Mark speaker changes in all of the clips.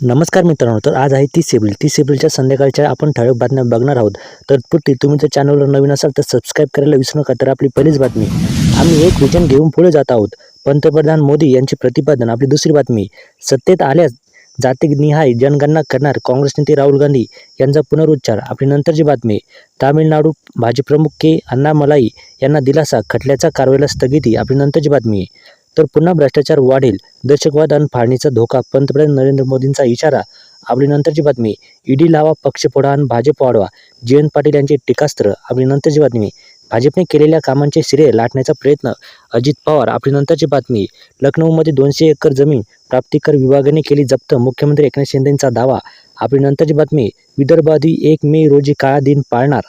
Speaker 1: नमस्कार मित्रांनो तर आज आहे तीस एप्रिल. तीस एप्रिलच्या संध्याकाळच्या आपण ठळक बातम्या बघणार आहोत. तर पुढे तुम्ही जर चॅनलवर नवीन असाल तर सबस्क्राईब करायला विसरू नका तर आपली पहिलीच बातमी. आम्ही एक विजन घेऊन पुढे जात आहोत. पंतप्रधान मोदी यांचे प्रतिपादन आपली दुसरी बातमी. सत्तेत आल्यास जातीनिहाय जनगणना करणार काँग्रेस नेते राहुल गांधी यांचा पुनरुच्चार. आपली नंतरची बातमी तामिळनाडू भाजप प्रमुख के अण्णामलाई यांना दिलासा खटल्याच्या कारवाईला स्थगिती. आपली नंतरची बातमी तर पुन्हा भ्रष्टाचार वाढेल. दहशतवाद आणि फाळणीचा धोका. पंतप्रधान नरेंद्र मोदींचा इशारा. आपली नंतरची बातमी. ईडी लावा पक्षफोडा आणि भाजप वाढवा. जयंत पाटील यांचे टीकास्त्र. आपली नंतरची बातमी. भाजपने केलेल्या कामांचे श्रेय लाटण्याचा प्रयत्न. अजित पवार आपली नंतरची बातमी. लखनौमध्ये दोनशे एकर जमीन प्राप्तिकर विभागाने केली जप्त. मुख्यमंत्री एकनाथ शिंदेंचा दावा. आपली नंतरची बातमी. विदर्भ आधी एक मे रोजी काळा दिन पाळणार.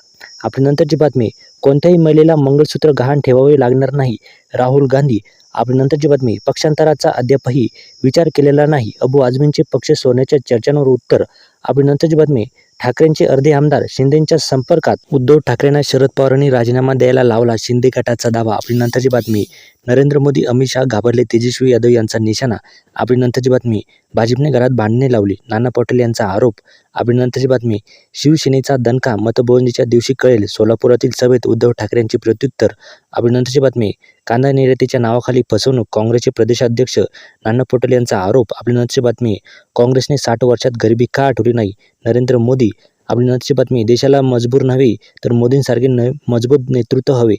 Speaker 1: आपली नंतरची बातमी कोणत्याही महिलेला मंगळसूत्र गहाण ठेवावे लागणार नाही. राहुल गांधी आपली नंतरची बातमी पक्षांतराचा अद्यापही विचार केलेला नाही. अबू आझमींचे पक्ष सोडण्याच्या चर्चांवर उत्तर आपली नंतरची बातमी ठाकरेंचे अर्धे आमदार शिंदेंच्या संपर्कात उद्धव ठाकरेंना शरद पवारांनी राजीनामा द्यायला लावला. शिंदे गटाचा दावा. आपली नंतरची बातमी. नरेंद्र मोदी अमित शहा घाबरले. तेजस्वी यादव यांचा निशाणा. आपली नंतरची बातमी. भाजपने घरात भांडणे लावली. नाना पटोले यांचा आरोप. आपली नंतरची बातमी. शिवसेनेचा दणका. मतमोजणीच्या दिवशी कळेल. सोलापुरातील सभेत उद्धव ठाकरेंचे प्रत्युत्तर. आपली नंतरची बातमी. कांदा निर्यातीच्या नावाखाली फसवणूक काँग्रेसचे प्रदेशाध्यक्ष नाना पटोले यांचा आरोप आपली नंतरची बातमी. काँग्रेसने साठ वर्षात गरिबी का आठवली नाही? नरेंद्र मोदी आपली नंतरची बातमी. देशाला मजबूर नव्हे तर मोदींसारखे न मजबूत नेतृत्व हवे.